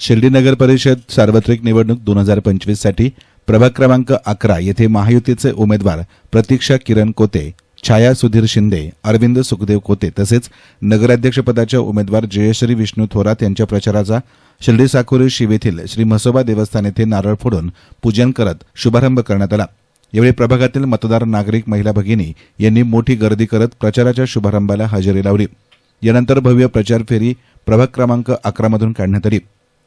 शिर्डी नगर परिषद सार्वत्रिक निवडणूक दोन हजार पंचवीससाठी प्रभाग क्रमांक अकरा येथे महायुतीचे उमेदवार प्रतीक्षा किरण कोते छाया सुधीर शिंदे अरविंद सुखदेव कोते तसेच नगराध्यक्षपदाच्या उमेदवार जयश्री विष्णू थोरात यांच्या प्रचाराचा शिर्डी साकोरी शिव येथील श्री म्हसोबा देवस्थान येथे नारळ फोडून पूजन करत शुभारंभ करण्यात आला. यावेळी प्रभागातील मतदार नागरिक महिला भगिनी यांनी मोठी गर्दी करत प्रचाराच्या शुभारंभाला हजेरी लावली. यानंतर भव्य प्रचार फेरी प्रभाग क्रमांक अकरामधून काढण्यात आली.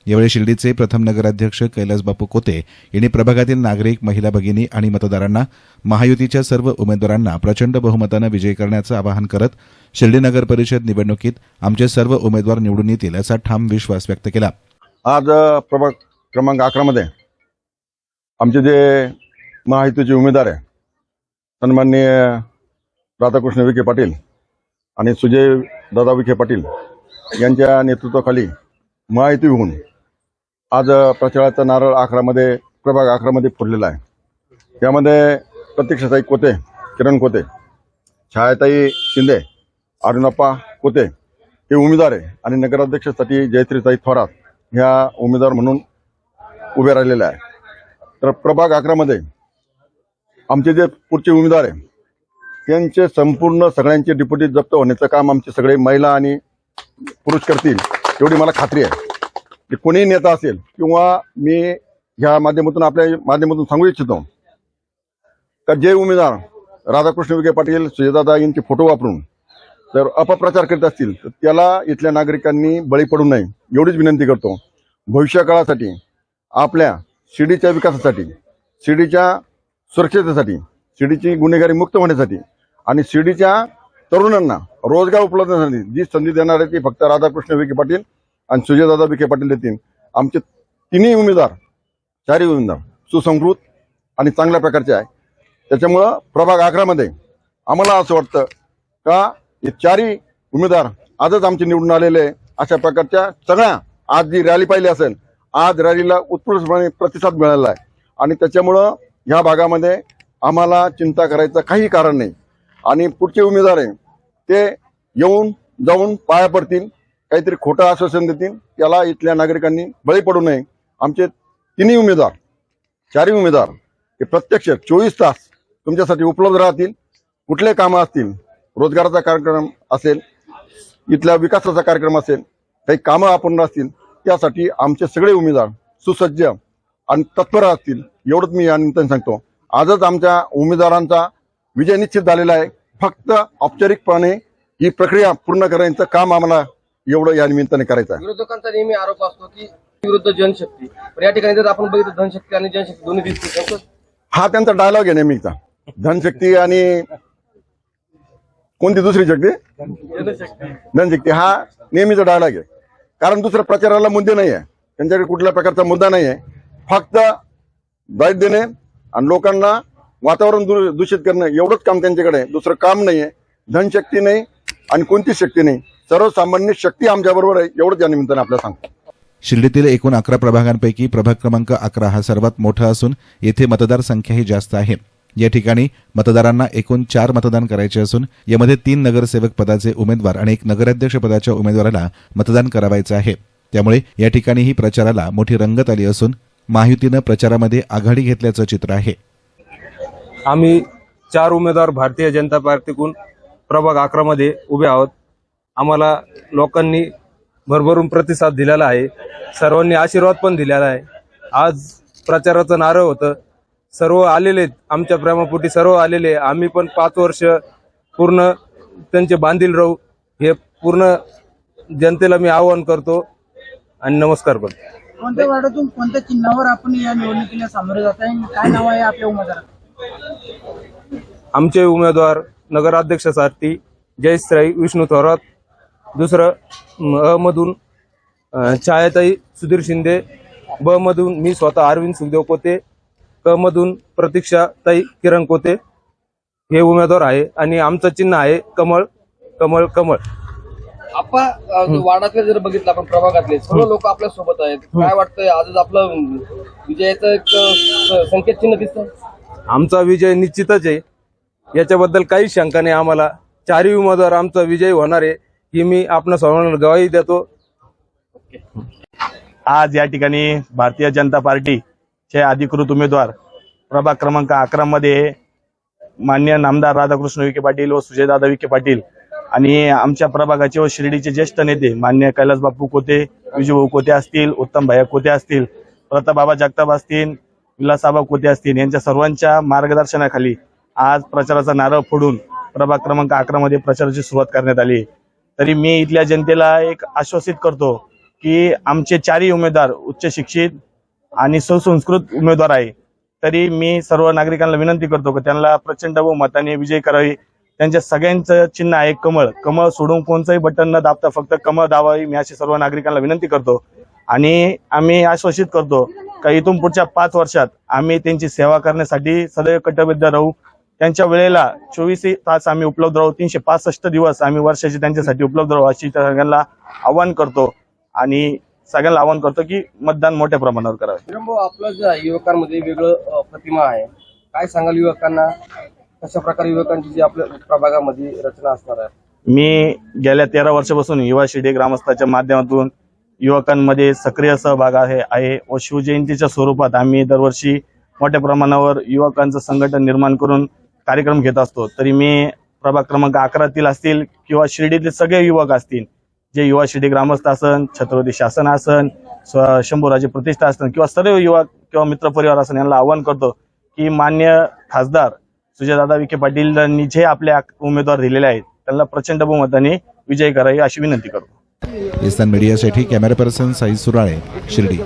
यावेळी शिर्डीचे प्रथम नगराध्यक्ष कैलासबापू कोते यांनी प्रभागातील नागरिक महिला भगिनी आणि मतदारांना महायुतीच्या सर्व उमेदवारांना प्रचंड बहुमतानं विजयी करण्याचं आवाहन करत शिर्डी नगर परिषद निवडणुकीत आमचे सर्व उमेदवार निवडून येतील असा ठाम विश्वास व्यक्त केला. आज प्रभाग क्रमांक अकरामध्ये आमचे जे महायुतीचे उमेदवार आहे सन्माननीय राधाकृष्ण विखे पाटील आणि सुजय दादा विखे पाटील यांच्या नेतृत्वाखाली महायुती होऊन आज प्रचाराचा नारळ अकरामध्ये प्रभाग अकरामध्ये फोडलेला आहे. त्यामध्ये प्रत्यक्षताई कोते किरण कोते छायाताई शिंदे अरुणप्पा कोते हे उमेदवार आहे. आणि नगराध्यक्षासाठी जयश्रीताई थोरात ह्या उमेदवार म्हणून उभे राहिलेले आहे. तर प्रभाग अकरामध्ये आमचे जे पुढचे उमेदवार आहे त्यांचे संपूर्ण सगळ्यांचे डिप्युटी जप्त होण्याचं काम आमचे सगळे महिला आणि पुरुष करतील एवढी मला खात्री आहे. की कोणीही नेता असेल किंवा मी ह्या माध्यमातून आपल्या माध्यमातून सांगू इच्छितो का जे उमेदवार राधाकृष्ण विखे पाटील सुजयदादा यांचे फोटो वापरून जर अपप्रचार करीत असतील तर त्याला इथल्या नागरिकांनी बळी पडू नये एवढीच विनंती करतो. भविष्यकाळासाठी आपल्या शिर्डीच्या विकासासाठी शिर्डीच्या सुरक्षतेसाठी शिर्डीची गुन्हेगारी मुक्त होण्यासाठी आणि शिर्डीच्या तरुणांना रोजगार उपलब्ध झाली जी संधी देणार आहे ती फक्त राधाकृष्ण विखे पाटील आणि सुजयदादा विखे पाटील येतील. आमचे तिन्ही उमेदवार चारही उमेदवार सुसंस्कृत आणि चांगल्या प्रकारचे आहे. त्याच्यामुळं प्रभाग अकरामध्ये आम्हाला असं वाटतं का हे चारही उमेदवार आजच आमचे निवडून आलेले अशा प्रकारच्या सगळ्या आज जी रॅली पाहिली असेल आज रॅलीला उत्कृष्टपणे प्रतिसाद मिळाला आहे. आणि त्याच्यामुळं ह्या भागामध्ये आम्हाला चिंता करायचं काही कारण नाही. आणि पुढचे उमेदवार आहे ते येऊन जाऊन पाया पडतील. काहीतरी खोटं आश्वासन देतील त्याला इथल्या नागरिकांनी बळी पडू नये. आमचे तिन्ही उमेदवार चारही उमेदवार हे प्रत्यक्ष चोवीस तास तुमच्यासाठी उपलब्ध राहतील. कुठले कामं असतील रोजगाराचा कार्यक्रम असेल इथल्या विकासाचा कार्यक्रम असेल काही कामं आपण असतील त्यासाठी आमचे सगळे उमेदवार सुसज्ज आणि तत्पर असतील एवढंच मी या निमित्ताने सांगतो. आजच आमच्या उमेदवारांचा विजय निश्चित झालेला आहे. फक्त औपचारिकपणे ही प्रक्रिया पूर्ण करायचं काम आम्हाला एवढं या निमित्ताने करायचं आहे. विरोधकांचा नेहमी आरोप असतो की विरुद्ध जनशक्ती. पण या ठिकाणी जर आपण बघितलं धनशक्ती आणि जनशक्ती दोन्ही दिसते हा त्यांचा डायलॉग आहे नेहमीचा. धनशक्ती आणि कोणती दुसरी शक्ती? धनशक्ती हा नेहमीचा डायलॉग आहे. कारण दुसऱ्या प्रचाराला मुद्दे नाही आहे त्यांच्याकडे कुठल्या प्रकारचा मुद्दा नाही आहे फक्त बाईट देणे आणि लोकांना वातावरण दूषित करणं एवढंच काम त्यांच्याकडे आहे. दुसरं काम नाही आहे धनशक्ती नाही आणि कोणतीच शक्ती नाही. सर्वसामान्य शक्ती आमच्याबरोबर आहे एवढंच या निमित्ताने आपल्याला सांगतो. शिर्डीतील एकूण अकरा प्रभागांपैकी प्रभाग क्रमांक अकरा हा सर्वात मोठा असून येथे मतदार संख्याही जास्त आहे. या ठिकाणी मतदारांना एकूण चार मतदान करायचे असून यामध्ये तीन नगरसेवक पदाचे उमेदवार आणि एक नगराध्यक्ष पदाच्या उमेदवाराला मतदान करावायचं आहे. त्यामुळे या ठिकाणीही प्रचाराला मोठी रंगत आली असून महायुतीनं प्रचारामध्ये आघाडी घेतल्याचं चित्र आहे. आम्ही चार उमेदवार भारतीय जनता पार्टीकडून प्रभाग अकरामध्ये उभे आहोत. आम्हाला लोकांनी भरभरून प्रतिसाद दिलेला आहे. सर्वांनी आशीर्वाद पण दिलेला आहे. आज प्रचाराचं नारळ होतं. सर्व आलेले. आमच्या प्रेमापोटी सर्व आलेले. आम्ही पण पाच वर्ष पूर्ण त्यांचे बांधील राहू. हे पूर्ण जनतेला मी आवाहन करतो आणि नमस्कार करतो. कोणत्या वार्डातून कोणत्या चिन्हावर आपण या निवडणुकीला सामोरे जात आहे काय नाव आहे आपल्या उमेदवाराचं? आमचे उमेदवार नगराध्यक्षासाठी जयश्राई विष्णू थोरात दुसरं म, अ मधून अ, छायाताई सुधीर शिंदे ब मधून मी स्वतः अरविंद सुखदेव कोते क मधून प्रतीक्षा ताई किरण कोते. हे उमेदवार आहे आणि आमचं चिन्ह आहे कमळ कमळ कमळ. जर बघितलं आपण प्रभागातले सर्व लोक आपल्यासोबत आहेत. काय वाटतंय आजच आपलं विजयाचं एक संकेत चिन्ह दिसतं? आमचा विजय निश्चितच आहे. याच्याबद्दल काही शंका नाही आम्हाला. चारही उमेदवार आमचा विजय होणार आहे. की मी आपण सर्वांना गवाही देतो आज या ठिकाणी भारतीय जनता पार्टीचे अधिकृत उमेदवार प्रभाग क्रमांक अकरा मध्ये मान्य नामदार राधाकृष्ण विखे पाटील व सुजयदादा विखे पाटील आणि आमच्या प्रभागाचे व शिर्डीचे ज्येष्ठ नेते मान्य कैलास बापू कोते विजूभाऊ कोते असतील उत्तम भैया कोते असतील प्रतापबाबा जगताप असतील विलासाबा कोते असतील यांच्या सर्वांच्या मार्गदर्शनाखाली आज प्रचाराचा नारळ फोडून प्रभाग क्रमांक अकरा मध्ये प्रचाराची सुरुवात करण्यात आली आहे. तरी मी इथल्या जनतेला एक आश्वासित करतो की आमचे चारही उमेदवार उच्च शिक्षित आणि सुसंस्कृत उमेदवार आहे. तरी मी सर्व नागरिकांना विनंती करतो की त्यांना प्रचंड बहुमताने विजय करावी. त्यांच्या सगळ्यांचं चिन्ह आहे कमळ. कमळ सोडून कोणचंही बटन न दाबता फक्त कमळ दाबावी मी अशी सर्व नागरिकांना विनंती करतो. आणि आम्ही आश्वासित करतो का इथून पुढच्या पाच वर्षात आम्ही त्यांची सेवा करण्यासाठी सदैव कटिबद्ध राहू. त्यांच्या वेळेला चोवीस तास आम्ही उपलब्ध राहू. तीनशे पासष्ट दिवस आम्ही वर्षाचे त्यांच्यासाठी उपलब्ध राहू अशी सगळ्यांना आवाहन करतो आणि सगळ्यांना आवाहन करतो की मतदान मोठ्या प्रमाणावर करावे. आपलं जे आहे, युवकांमध्ये वेगळं प्रतिमा आहे काय सांगाल युवकांना? कशा प्रकारे युवकांची जी आपल्या प्रभागामध्ये रचना असणार आहे? मी गेल्या तेरा वर्षापासून युवा शिर्डी ग्रामस्थाच्या माध्यमातून युवकांमध्ये सक्रिय सहभाग आहे आहे व शिवजयंतीच्या स्वरूपात आम्ही दरवर्षी मोठ्या प्रमाणावर युवकांचं संघटन निर्माण करून कार्यक्रम घेत असतो तरी मी प्रभाग क्रमांक अकरातील असतील किंवा शिर्डीतले सगळे युवक असतील जे युवा शिर्डी ग्रामस्थ असन छत्रपती शासन असन शंभूराजे प्रतिष्ठा असन किंवा सर्व युवक किंवा मित्रपरिवार असन यांना आवाहन करतो की मान्य खासदार सुजयदादा विखे पाटीलांनी जे आपल्या उमेदवार दिलेले आहेत त्यांना प्रचंड बहुमताने विजय करावी अशी विनंती करतो. इस्तान मीडियासाठी कॅमेरा पर्सन साई सुराळे शिर्डी.